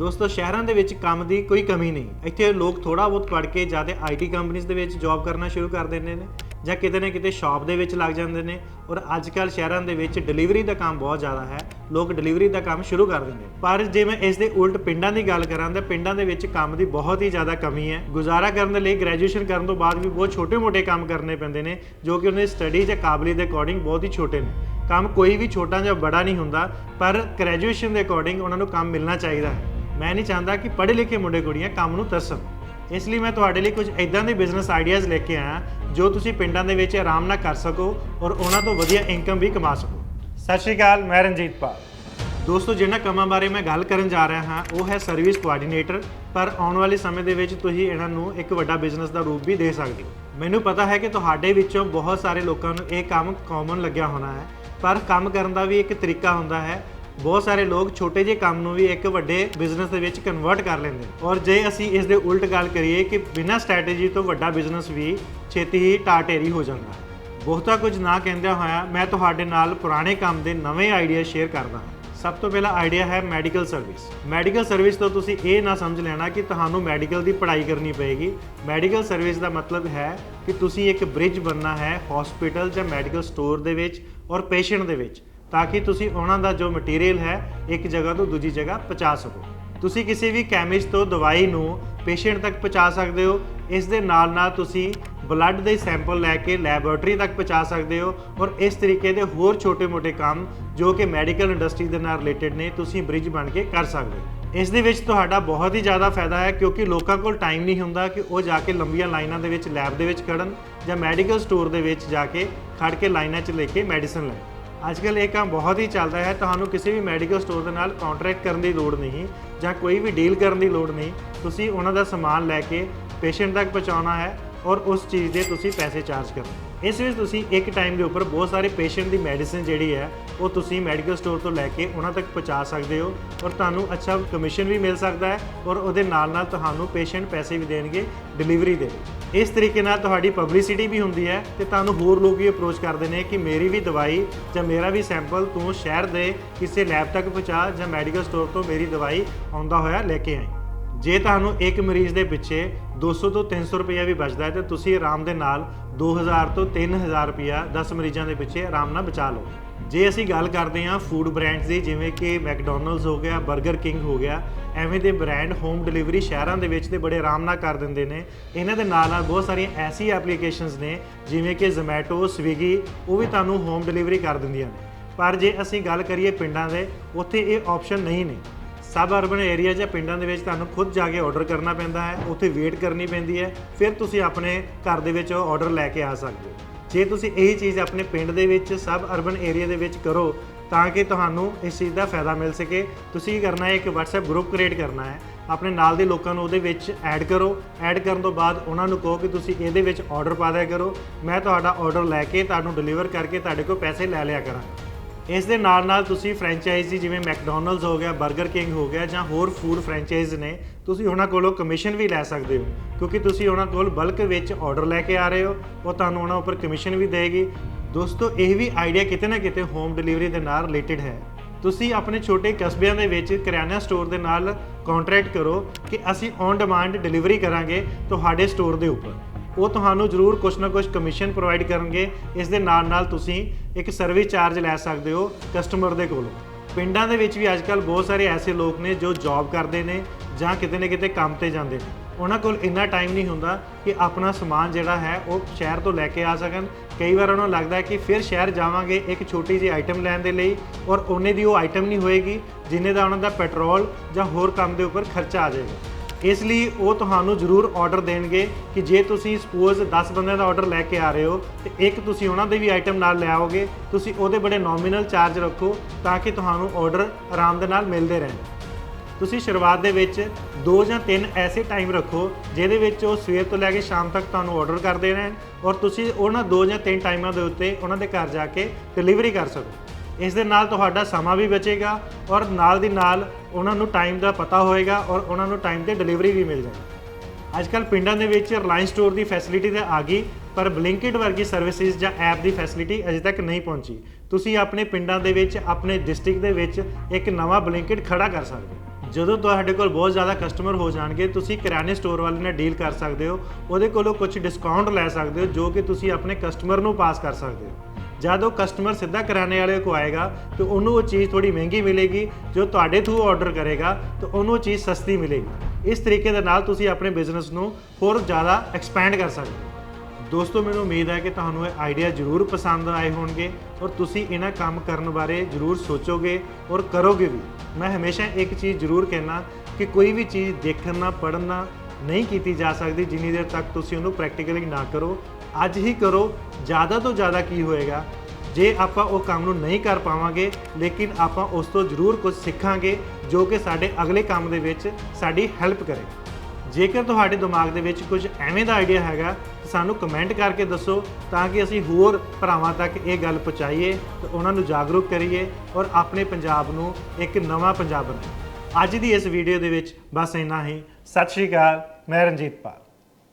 ਦੋਸਤੋ, ਸ਼ਹਿਰਾਂ ਦੇ ਵਿੱਚ ਕੰਮ ਦੀ ਕੋਈ ਕਮੀ ਨਹੀਂ। ਇੱਥੇ ਲੋਕ ਥੋੜਾ ਬਹੁਤ ਪੜ੍ਹ ਕੇ ਜਾਂ ਤੇ ਆਈਟੀ ਕੰਪਨੀਆਂ ਦੇ ਵਿੱਚ ਜੌਬ ਕਰਨਾ ਸ਼ੁਰੂ ਕਰ ਦਿੰਦੇ ਨੇ ਜਾਂ ਕਿਤੇ ਨਾ ਕਿਤੇ ਸ਼ਾਪ ਦੇ ਵਿੱਚ ਲੱਗ ਜਾਂਦੇ ਨੇ ਔਰ ਅੱਜ ਕੱਲ ਸ਼ਹਿਰਾਂ ਦੇ ਵਿੱਚ ਡਿਲੀਵਰੀ ਦਾ ਕੰਮ ਬਹੁਤ ਜ਼ਿਆਦਾ ਹੈ। ਲੋਕ ਡਿਲੀਵਰੀ ਦਾ ਕੰਮ ਸ਼ੁਰੂ ਕਰ ਦਿੰਦੇ ਨੇ। ਪਰ ਜੇ ਮੈਂ ਇਸ ਦੇ ਉਲਟ ਪਿੰਡਾਂ ਦੀ ਗੱਲ ਕਰਾਂ ਤਾਂ ਪਿੰਡਾਂ ਦੇ ਵਿੱਚ ਕੰਮ ਦੀ ਬਹੁਤ ਹੀ ਜ਼ਿਆਦਾ ਕਮੀ ਹੈ। ਗੁਜ਼ਾਰਾ ਕਰਨ ਦੇ ਲਈ ਗ੍ਰੈਜੂਏਸ਼ਨ ਕਰਨ ਤੋਂ ਬਾਅਦ ਵੀ ਬਹੁਤ ਛੋਟੇ-ਮੋਟੇ ਕੰਮ ਕਰਨੇ ਪੈਂਦੇ ਨੇ, ਜੋ ਕਿ ਉਹਨਾਂ ਦੀ ਸਟੱਡੀ ਜਾਂ ਕਾਬਲੀਅਤ ਦੇ ਅਕੋਰਡਿੰਗ ਬਹੁਤ ਹੀ ਛੋਟੇ ਨੇ। ਕੰਮ ਕੋਈ ਵੀ ਛੋਟਾ ਜਾਂ ਬੜਾ ਨਹੀਂ ਹੁੰਦਾ, ਪਰ ਗ੍ਰੈਜੂਏਸ਼ਨ ਦੇ ਅਕੋਰਡਿੰਗ ਉਹਨਾਂ ਨੂੰ ਕੰਮ ਮਿਲਣਾ ਚਾਹੀਦਾ ਹੈ। ਮੈਂ ਨਹੀਂ ਚਾਹੁੰਦਾ ਕਿ ਪੜ੍ਹੇ ਲਿਖੇ ਮੁੰਡੇ ਕੁੜੀਆਂ ਕੰਮ ਨੂੰ ਤਰਸਣ। ਇਸ ਲਈ ਮੈਂ ਤੁਹਾਡੇ ਲਈ ਕੁਝ ਇਦਾਂ ਦੇ ਬਿਜ਼ਨਸ ਆਈਡੀਆਜ਼ ਲੈ ਕੇ ਆਇਆ, ਜੋ ਤੁਸੀਂ ਪਿੰਡਾਂ ਦੇ ਵਿੱਚ ਆਰਾਮ ਨਾਲ ਕਰ ਸਕੋ ਔਰ ਉਹਨਾਂ ਤੋਂ ਵਧੀਆ ਇਨਕਮ ਵੀ ਕਮਾ ਸਕੋ। ਸਤਿ ਸ਼੍ਰੀ ਅਕਾਲ, ਮੈਂ ਰਣਜੀਤ ਪਾਲ। ਦੋਸਤੋ, ਜਿਹਨਾਂ ਕੰਮਾਂ ਬਾਰੇ ਮੈਂ ਗੱਲ ਕਰਨ ਜਾ ਰਿਹਾ ਹਾਂ, ਉਹ ਹੈ ਸਰਵਿਸ ਕੋਆਰਡੀਨੇਟਰ ਪਰ ਆਉਣ ਵਾਲੇ ਸਮੇਂ ਦੇ ਵਿੱਚ ਤੁਸੀਂ ਇਹਨਾਂ ਨੂੰ ਇੱਕ ਵੱਡਾ ਬਿਜ਼ਨਸ ਦਾ ਰੂਪ ਵੀ ਦੇ ਸਕਦੇ ਹੋ। ਮੈਨੂੰ ਪਤਾ ਹੈ ਕਿ ਤੁਹਾਡੇ ਵਿੱਚੋਂ ਬਹੁਤ ਸਾਰੇ ਲੋਕਾਂ ਨੂੰ ਇਹ ਕੰਮ ਕਾਮਨ ਲੱਗਿਆ ਹੋਣਾ ਹੈ, ਪਰ ਕੰਮ ਕਰਨ ਦਾ ਵੀ ਇੱਕ ਤਰੀਕਾ ਹੁੰਦਾ ਹੈ ਬਹੁਤ ਸਾਰੇ ਲੋਕ ਛੋਟੇ ਜਿਹੇ ਕੰਮ ਨੂੰ ਵੀ ਇੱਕ ਵੱਡੇ ਬਿਜ਼ਨਸ ਦੇ ਵਿੱਚ ਕਨਵਰਟ ਕਰ ਲੈਂਦੇ ਨੇ। ਔਰ ਜੇ ਅਸੀਂ ਇਸ ਦੇ ਉਲਟ ਗੱਲ ਕਰੀਏ ਕਿ ਬਿਨਾਂ ਸਟ੍ਰੈਟੇਜੀ ਤੋਂ ਵੱਡਾ ਬਿਜ਼ਨਸ ਵੀ ਛੇਤੀ ਹੀ ਟਾਟੇਰੀ ਹੋ ਜਾਂਦਾ। ਹੈ ਬਹੁਤਾ ਕੁਝ ਨਾ ਕਹਿੰਦਿਆਂ ਹੋਇਆ ਮੈਂ ਤੁਹਾਡੇ ਨਾਲ ਪੁਰਾਣੇ ਕੰਮ ਦੇ ਨਵੇਂ ਆਈਡੀਆ ਸ਼ੇਅਰ ਕਰਦਾ ਹਾਂ। ਸਭ ਤੋਂ ਪਹਿਲਾ ਆਈਡੀਆ ਹੈ ਮੈਡੀਕਲ ਸਰਵਿਸ ਮੈਡੀਕਲ ਸਰਵਿਸ ਤੋਂ ਤੁਸੀਂ ਇਹ ਨਾ ਸਮਝ ਲੈਣਾ ਕਿ ਤੁਹਾਨੂੰ ਮੈਡੀਕਲ ਦੀ ਪੜ੍ਹਾਈ ਕਰਨੀ ਪਏਗੀ। ਮੈਡੀਕਲ ਸਰਵਿਸ ਦਾ ਮਤਲਬ ਹੈ ਕਿ ਤੁਸੀਂ ਇੱਕ ਬ੍ਰਿਜ ਬਣਨਾ ਹੈ ਹਸਪੀਟਲ ਜਾਂ ਮੈਡੀਕਲ ਸਟੋਰ ਦੇ ਵਿੱਚ ਔਰ ਪੇਸ਼ੈਂਟ ਦੇ ਵਿੱਚ। ਤਾਂ ਕਿ ਤੁਸੀਂ ਉਹਨਾਂ ਦਾ ਜੋ ਮਟੀਰੀਅਲ ਹੈ, ਇੱਕ ਜਗ੍ਹਾ ਤੋਂ ਦੂਜੀ ਜਗ੍ਹਾ ਪਹੁੰਚਾ ਸਕੋ। ਤੁਸੀਂ ਕਿਸੇ ਵੀ ਕੈਮਿਸਟ ਤੋਂ ਦਵਾਈ ਨੂੰ ਪੇਸ਼ੈਂਟ ਤੱਕ ਪਹੁੰਚਾ ਸਕਦੇ ਹੋ। ਇਸ ਦੇ ਨਾਲ ਨਾਲ ਤੁਸੀਂ ਬਲੱਡ ਦੇ ਸੈਂਪਲ ਲੈ ਕੇ ਲੈਬੋਰੇਟਰੀ ਤੱਕ ਪਹੁੰਚਾ ਸਕਦੇ ਹੋ ਔਰ ਇਸ ਤਰੀਕੇ ਦੇ ਹੋਰ ਛੋਟੇ-ਮੋਟੇ ਕੰਮ ਜੋ ਕਿ ਮੈਡੀਕਲ ਇੰਡਸਟਰੀ ਦੇ ਨਾਲ ਰਿਲੇਟਡ ਨੇ, ਤੁਸੀਂ ਬ੍ਰਿਜ ਬਣ ਕੇ ਕਰ ਸਕਦੇ ਹੋ। ਇਸ ਦੇ ਵਿੱਚ ਤੁਹਾਡਾ ਬਹੁਤ ਹੀ ਜ਼ਿਆਦਾ ਫਾਇਦਾ ਹੈ ਕਿਉਂਕਿ ਲੋਕਾਂ ਕੋਲ ਟਾਈਮ ਨਹੀਂ ਹੁੰਦਾ ਕਿ ਉਹ ਜਾ ਕੇ ਲੰਬੀਆਂ ਲਾਈਨਾਂ ਦੇ ਵਿੱਚ ਲੈਬ ਦੇ ਵਿੱਚ ਖੜਨ ਜਾਂ ਮੈਡੀਕਲ ਸਟੋਰ ਦੇ ਵਿੱਚ ਜਾ ਕੇ ਖੜ ਕੇ ਲਾਈਨਾਂ 'ਚ ਲੈ ਕੇ ਮੈਡੀਸਨ ਲੈਣ। ਅੱਜਕੱਲ ਇਹ ਕੰਮ ਬਹੁਤ ਹੀ ਚੱਲਦਾ ਹੈ। ਤੁਹਾਨੂੰ ਕਿਸੇ ਵੀ ਮੈਡੀਕਲ ਸਟੋਰ ਦੇ ਨਾਲ ਕੰਟਰੈਕਟ ਕਰਨ ਦੀ ਲੋੜ ਨਹੀਂ ਜਾਂ ਕੋਈ ਵੀ ਡੀਲ ਕਰਨ ਦੀ ਲੋੜ ਨਹੀਂ। ਤੁਸੀਂ ਉਹਨਾਂ ਦਾ ਸਮਾਨ ਲੈ ਕੇ ਪੇਸ਼ੈਂਟ ਤੱਕ ਪਹੁੰਚਾਉਣਾ ਹੈ ਔਰ ਉਸ ਚੀਜ਼ ਦੇ ਤੁਸੀਂ ਪੈਸੇ ਚਾਰਜ ਕਰੋ। ਇਸ ਵਿੱਚ ਤੁਸੀਂ ਇੱਕ ਟਾਈਮ ਦੇ ਉੱਪਰ ਬਹੁਤ ਸਾਰੇ ਪੇਸ਼ੈਂਟ ਦੀ ਮੈਡੀਸਿਨ ਜਿਹੜੀ ਹੈ, ਉਹ ਤੁਸੀਂ ਮੈਡੀਕਲ ਸਟੋਰ ਤੋਂ ਲੈ ਕੇ ਉਹਨਾਂ ਤੱਕ ਪਹੁੰਚਾ ਸਕਦੇ ਹੋ ਔਰ ਤੁਹਾਨੂੰ ਅੱਛਾ ਕਮਿਸ਼ਨ ਵੀ ਮਿਲ ਸਕਦਾ ਹੈ ਔਰ ਉਹਦੇ ਨਾਲ ਨਾਲ ਤੁਹਾਨੂੰ ਪੇਸ਼ੈਂਟ ਪੈਸੇ ਵੀ ਦੇਣਗੇ ਡਿਲੀਵਰੀ ਦੇ। ਇਸ ਤਰੀਕੇ ਨਾਲ ਤੁਹਾਡੀ ਪਬਲਿਸਿਟੀ ਵੀ ਹੁੰਦੀ ਹੈ ਤੇ ਤੁਹਾਨੂੰ ਹੋਰ ਲੋਕ ਵੀ ਅਪਰੋਚ ਕਰਦੇ ਨੇ ਕਿ ਮੇਰੀ ਵੀ ਦਵਾਈ ਜਾਂ ਮੇਰਾ ਵੀ ਸੈਂਪਲ ਤੂੰ ਸ਼ਹਿਰ ਦੇ ਕਿਸੇ ਲੈਬ ਤੱਕ ਪਹੁੰਚਾ ਜਾਂ ਮੈਡੀਕਲ ਸਟੋਰ ਤੋਂ ਮੇਰੀ ਦਵਾਈ ਆਉਂਦਾ ਹੋਇਆ ਲੈ ਕੇ ਆਈ। ਜੇ ਤੁਹਾਨੂੰ ਇੱਕ ਮਰੀਜ਼ ਦੇ ਪਿੱਛੇ 200 ਤੋਂ 300 ਰੁਪਏ ਵੀ ਬਚਦਾ ਹੈ, ਤੇ ਤੁਸੀਂ ਆਰਾਮ ਦੇ ਨਾਲ 2000 ਤੋਂ 3000 ਰੁਪਇਆ 10 ਮਰੀਜ਼ਾਂ ਦੇ ਪਿੱਛੇ ਆਰਾਮ ਨਾਲ ਬਚਾ ਲਓ। ਜੇ ਅਸੀਂ ਗੱਲ ਕਰਦੇ ਹਾਂ ਫੂਡ ਬ੍ਰਾਂਡਸ ਦੀ, ਜਿਵੇਂ ਕਿ ਮੈਕਡੋਨਲਡਸ ਹੋ ਗਿਆ 버ਗਰ ਕਿੰਗ ਹੋ ਗਿਆ, ਐਵੇਂ ਦੇ ਬ੍ਰਾਂਡ ਹੋਮ ਡਿਲੀਵਰੀ ਸ਼ਹਿਰਾਂ ਦੇ ਵਿੱਚ ਤੇ ਬੜੇ ਆਰਾਮ ਨਾਲ ਕਰ ਦਿੰਦੇ ਨੇ। ਇਹਨਾਂ ਦੇ ਨਾਲ ਨਾਲ ਬਹੁਤ ਸਾਰੀਆਂ ਐਸੀ ਐਪਲੀਕੇਸ਼ਨਸ ਨੇ, ਜਿਵੇਂ ਕਿ ਜ਼ੋਮੈਟੋ ਸਵਿਗੀ ਉਹ ਵੀ ਤੁਹਾਨੂੰ ਹੋਮ ਡਿਲੀਵਰੀ ਕਰ ਦਿੰਦੀਆਂ ਨੇ। ਪਰ ਜੇ ਅਸੀਂ ਗੱਲ ਕਰੀਏ ਪਿੰਡਾਂ ਦੇ, ਉੱਥੇ ਇਹ ਆਪਸ਼ਨ ਨਹੀਂ ਨੇ। ਸਬ ਅਰਬਨ ਏਰੀਆ ਜਾਂ ਪਿੰਡਾਂ ਦੇ ਵਿੱਚ ਤੁਹਾਨੂੰ ਖੁਦ ਜਾ ਕੇ ਆਰਡਰ ਕਰਨਾ ਪੈਂਦਾ ਹੈ, ਉੱਥੇ ਵੇਟ ਕਰਨੀ ਪੈਂਦੀ ਹੈ, ਫਿਰ ਤੁਸੀਂ ਆਪਣੇ ਘਰ ਦੇ ਵਿੱਚ ਉਹ ਆਰਡਰ ਲੈ ਕੇ ਆ ਸਕਦੇ ਹੋ। ਜੇ ਤੁਸੀਂ ਇਹੀ ਚੀਜ਼ ਆਪਣੇ ਪਿੰਡ ਦੇ ਵਿੱਚ, ਸਬ ਅਰਬਨ ਏਰੀਆ ਦੇ ਵਿੱਚ ਕਰੋ, ਤਾਂ ਕਿ ਤੁਹਾਨੂੰ ਇਸ ਚੀਜ਼ ਦਾ ਫਾਇਦਾ ਮਿਲ ਸਕੇ। ਤੁਸੀਂ ਕੀ ਕਰਨਾ ਹੈ, ਇੱਕ WhatsApp ਗਰੁੱਪ ਕ੍ਰੀਏਟ ਕਰਨਾ ਹੈ। ਆਪਣੇ ਨਾਲ ਦੇ ਲੋਕਾਂ ਨੂੰ ਉਹਦੇ ਵਿੱਚ ਐਡ ਕਰੋ। ਐਡ ਕਰਨ ਤੋਂ ਬਾਅਦ ਉਹਨਾਂ ਨੂੰ ਕਹੋ ਕਿ ਤੁਸੀਂ ਇਹਦੇ ਵਿੱਚ ਆਰਡਰ ਪਾ ਦਿਆ ਕਰੋ। ਮੈਂ ਤੁਹਾਡਾ ਆਰਡਰ ਲੈ ਕੇ ਤੁਹਾਨੂੰ ਡਿਲੀਵਰ ਕਰਕੇ ਤੁਹਾਡੇ ਕੋਲ ਪੈਸੇ ਲੈ ਲਿਆ ਕਰਾਂ ਇਸ ਦੇ ਨਾਲ ਨਾਲ ਤੁਸੀਂ ਫਰੈਂਚਾਈਜ਼ੀ ਜਿਵੇਂ ਮੈਕਡੋਨਲਡਸ ਹੋ ਗਿਆ 버ਗਰ ਕਿੰਗ ਹੋ ਗਿਆ ਜਾਂ ਹੋਰ ਫੂਡ ਫਰੈਂਚਾਈਜ਼ ਨੇ, ਤੁਸੀਂ ਉਹਨਾਂ ਕੋਲੋਂ ਕਮਿਸ਼ਨ ਵੀ ਲੈ ਸਕਦੇ ਹੋ, ਕਿਉਂਕਿ ਤੁਸੀਂ ਉਹਨਾਂ ਕੋਲ ਬਲਕ ਵਿੱਚ ਆਰਡਰ ਲੈ ਕੇ ਆ ਰਹੇ ਹੋ, ਉਹ ਤੁਹਾਨੂੰ ਉਹਨਾਂ ਉੱਪਰ ਕਮਿਸ਼ਨ ਵੀ ਦੇਗੀ। ਦੋਸਤੋ, ਇਹ ਵੀ ਆਈਡੀਆ ਕਿਤੇ ਨਾ ਕਿਤੇ ਹੋਮ ਡਿਲੀਵਰੀ ਦੇ ਨਾਲ ਰਿਲੇਟਡ ਹੈ। ਤੁਸੀਂ ਆਪਣੇ ਛੋਟੇ ਕਸਬਿਆਂ ਦੇ ਵਿੱਚ ਕਰਿਆਨਾ ਸਟੋਰ ਦੇ ਨਾਲ ਕੰਟਰੈਕਟ ਕਰੋ ਕਿ ਅਸੀਂ ਔਨ ਡਿਮਾਂਡ ਡਿਲੀਵਰੀ ਕਰਾਂਗੇ ਤੁਹਾਡੇ ਸਟੋਰ ਦੇ ਉੱਪਰ। ਉਹ ਤੁਹਾਨੂੰ ਜ਼ਰੂਰ ਕੁਛ ਨਾ ਕੁਛ ਕਮਿਸ਼ਨ ਪ੍ਰੋਵਾਈਡ ਕਰਨਗੇ। ਇਸ ਦੇ ਨਾਲ ਨਾਲ ਤੁਸੀਂ ਇੱਕ ਸਰਵਿਸ ਚਾਰਜ ਲੈ ਸਕਦੇ ਹੋ ਕਸਟਮਰ ਦੇ ਕੋਲੋਂ। ਪਿੰਡਾਂ ਦੇ ਵਿੱਚ ਵੀ ਅੱਜਕੱਲ ਬਹੁਤ ਸਾਰੇ ਐਸੇ ਲੋਕ ਨੇ ਜੋ ਜੌਬ ਕਰਦੇ ਨੇ ਜਾਂ ਕਿਤੇ ਨਾ ਕਿਤੇ ਕੰਮ ਤੇ ਜਾਂਦੇ ਨੇ। ਉਹਨਾਂ ਕੋਲ ਇੰਨਾ ਟਾਈਮ ਨਹੀਂ ਹੁੰਦਾ ਕਿ ਆਪਣਾ ਸਮਾਨ ਜਿਹੜਾ ਹੈ ਉਹ ਸ਼ਹਿਰ ਤੋਂ ਲੈ ਕੇ ਆ ਸਕਣ। ਕਈ ਵਾਰ ਉਹਨਾਂ ਨੂੰ ਲੱਗਦਾ ਹੈ ਕਿ ਫਿਰ ਸ਼ਹਿਰ ਜਾਵਾਂਗੇ ਇੱਕ ਛੋਟੀ ਜਿਹੀ ਆਈਟਮ ਲੈਣ ਦੇ ਲਈ ਔਰ ਉਹਨੇ ਦੀ ਉਹ ਆਈਟਮ ਨਹੀਂ ਹੋਏਗੀ, ਜਿੰਨੇ ਦਾ ਉਹਨਾਂ ਦਾ ਪੈਟਰੋਲ ਜਾਂ ਹੋਰ ਕੰਮ ਦੇ ਉੱਪਰ ਖਰਚਾ ਆ ਜਾਏਗਾ। ਇਸ ਲਈ ਉਹ ਤੁਹਾਨੂੰ ਜ਼ਰੂਰ ਆਰਡਰ ਦੇਣਗੇ ਕਿ ਜੇ ਤੁਸੀਂ ਸਪੋਜ਼ 10 ਬੰਦਿਆਂ ਦਾ ਆਰਡਰ ਲੈ ਕੇ ਆ ਰਹੇ ਹੋ, ਤੇ ਇੱਕ ਤੁਸੀਂ ਉਹਨਾਂ ਦੇ ਵੀ ਆਈਟਮ ਨਾਲ ਲੈ ਆਓਗੇ, ਤੁਸੀਂ ਉਹਦੇ ਬੜੇ ਨੋਮੀਨਲ ਚਾਰਜ ਰੱਖੋ ਤਾਂ ਕਿ ਤੁਹਾਨੂੰ ਆਰਡਰ ਆਰਾਮ ਦੇ ਨਾਲ ਮਿਲਦੇ ਰਹਿਣ। ਤੁਸੀਂ ਸ਼ੁਰੂਆਤ ਦੇ ਵਿੱਚ ਦੋ ਜਾਂ ਤਿੰਨ ਐਸੇ ਟਾਈਮ ਰੱਖੋ, ਜਿਹਦੇ ਵਿੱਚ ਉਹ ਸਵੇਰ ਤੋਂ ਲੈ ਕੇ ਸ਼ਾਮ ਤੱਕ ਤੁਹਾਨੂੰ ਆਰਡਰ ਕਰਦੇ ਰਹਿਣ ਔਰ ਤੁਸੀਂ ਉਹਨਾਂ ਦੋ ਜਾਂ ਤਿੰਨ ਟਾਈਮਾਂ ਦੇ ਉੱਤੇ ਉਹਨਾਂ ਦੇ ਘਰ ਜਾ ਕੇ ਡਿਲੀਵਰੀ ਕਰ ਸਕੋ। ਇਸ ਦੇ ਨਾਲ ਤੁਹਾਡਾ ਸਮਾਂ ਵੀ ਬਚੇਗਾ ਔਰ ਨਾਲ ਦੀ ਨਾਲ ਉਹਨਾਂ ਨੂੰ ਟਾਈਮ ਦਾ ਪਤਾ ਹੋਏਗਾ ਔਰ ਉਹਨਾਂ ਨੂੰ ਟਾਈਮ ਤੇ ਡਿਲੀਵਰੀ ਵੀ ਮਿਲ ਜਾਏਗੀ। ਅੱਜ ਕੱਲ ਪਿੰਡਾਂ ਦੇ ਵਿੱਚ ਰਿਲਾਇੰਸ ਸਟੋਰ ਦੀ ਫੈਸਿਲਿਟੀ ਤਾਂ ਆ ਗਈ, ਪਰ ਬਲਿੰਕਿਟ ਵਰਗੀ ਸਰਵਿਸਿਜ਼ ਜਾਂ ਐਪ ਦੀ ਫੈਸਿਲਿਟੀ ਅਜੇ ਤੱਕ ਨਹੀਂ ਪਹੁੰਚੀ। ਤੁਸੀਂ ਆਪਣੇ ਪਿੰਡਾਂ ਦੇ ਵਿੱਚ, ਆਪਣੇ ਡਿਸਟ੍ਰਿਕਟ ਦੇ ਵਿੱਚ ਇੱਕ ਨਵਾਂ ਬਲਿੰਕਿਟ ਖੜਾ ਕਰ ਸਕਦੇ ਹੋ। ਜਦੋਂ ਤੁਹਾਡੇ ਕੋਲ ਬਹੁਤ ਜ਼ਿਆਦਾ ਕਸਟਮਰ ਹੋ ਜਾਣਗੇ, ਤੁਸੀਂ ਕਿਰਾਣੇ ਸਟੋਰ ਵਾਲੇ ਨਾਲ ਡੀਲ ਕਰ ਸਕਦੇ ਹੋ। ਉਹਦੇ ਕੋਲੋਂ ਕੁਝ ਡਿਸਕਾਊਂਟ ਲੈ ਸਕਦੇ ਹੋ, ਜੋ ਕਿ ਤੁਸੀਂ ਆਪਣੇ ਕਸਟਮਰ ਨੂੰ ਪਾਸ ਕਰ ਸਕਦੇ ਹੋ। ਜਦ ਉਹ ਕਸਟਮਰ ਸਿੱਧਾ ਕਿਰਾਣੇ ਵਾਲੇ ਕੋ ਆਏਗਾ, ਤੇ ਉਹਨੂੰ ਉਹ ਚੀਜ਼ ਥੋੜੀ ਮਹਿੰਗੀ ਮਿਲੇਗੀ, ਜੋ ਤੁਹਾਡੇ ਥਰੂ ਆਰਡਰ ਕਰੇਗਾ, ਤਾਂ ਉਹਨੂੰ ਉਹ ਚੀਜ਼ ਸਸਤੀ ਮਿਲੇਗੀ। ਇਸ ਤਰੀਕੇ ਦੇ ਨਾਲ ਤੁਸੀਂ ਆਪਣੇ ਬਿਜ਼ਨਸ ਨੂੰ ਹੋਰ ਜ਼ਿਆਦਾ ਐਕਸਪੈਂਡ ਕਰ ਸਕਦੇ ਹੋ। ਦੋਸਤੋ, ਮੈਨੂੰ ਉਮੀਦ ਹੈ ਕਿ ਤੁਹਾਨੂੰ ਇਹ ਆਈਡੀਆ ਜ਼ਰੂਰ ਪਸੰਦ ਆਏ ਹੋਣਗੇ ਔਰ ਤੁਸੀਂ ਇਹਨਾਂ ਕੰਮ ਕਰਨ ਬਾਰੇ ਜ਼ਰੂਰ ਸੋਚੋਗੇ ਔਰ ਕਰੋਗੇ ਵੀ। ਮੈਂ ਹਮੇਸ਼ਾ ਇੱਕ ਚੀਜ਼ ਜ਼ਰੂਰ ਕਹਿਣਾ ਕਿ ਕੋਈ ਵੀ ਚੀਜ਼ ਦੇਖਣ ਨਾਲ, ਪੜ੍ਹਨ ਨਾਲ ਨਹੀਂ ਕੀਤੀ ਜਾ ਸਕਦੀ, ਜਿੰਨੀ ਦੇਰ ਤੱਕ ਤੁਸੀਂ ਉਹਨੂੰ ਪ੍ਰੈਕਟੀਕਲੀ ਨਾ ਕਰੋ ਅੱਜ ਹੀ ਕਰੋ, ਜ਼ਿਆਦਾ ਤੋਂ ਜ਼ਿਆਦਾ ਕੀ ਹੋਏਗਾ? ਜੇ ਆਪਾਂ ਉਹ ਕੰਮ ਨੂੰ ਨਹੀਂ ਕਰ ਪਾਵਾਂਗੇ, ਲੇਕਿਨ ਆਪਾਂ ਉਸ ਤੋਂ ਜ਼ਰੂਰ ਕੁਝ ਸਿੱਖਾਂਗੇ, ਜੋ ਕਿ ਸਾਡੇ ਅਗਲੇ ਕੰਮ ਦੇ ਵਿੱਚ ਸਾਡੀ ਹੈਲਪ ਕਰੇ। ਜੇਕਰ ਤੁਹਾਡੇ ਦਿਮਾਗ ਦੇ ਵਿੱਚ ਕੁਝ ਐਵੇਂ ਦਾ ਆਈਡੀਆ ਹੈਗਾ, ਤਾਂ ਸਾਨੂੰ ਕਮੈਂਟ ਕਰਕੇ ਦੱਸੋ, ਤਾਂ ਕਿ ਅਸੀਂ ਹੋਰ ਭਰਾਵਾਂ ਤੱਕ ਇਹ ਗੱਲ ਪਹੁੰਚਾਈਏ, ਤੇ ਉਹਨਾਂ ਨੂੰ ਜਾਗਰੂਕ ਕਰੀਏ ਔਰ ਆਪਣੇ ਪੰਜਾਬ ਨੂੰ ਇੱਕ ਨਵਾਂ ਪੰਜਾਬ ਬਣਾਈਏ। ਅੱਜ ਦੀ ਇਸ ਵੀਡੀਓ ਦੇ ਵਿੱਚ ਬਸ ਇੰਨਾ ਹੀ। ਸਤਿ ਸ਼੍ਰੀ ਅਕਾਲ, ਮੈਂ ਰਣਜੀਤ ਪਾਲ।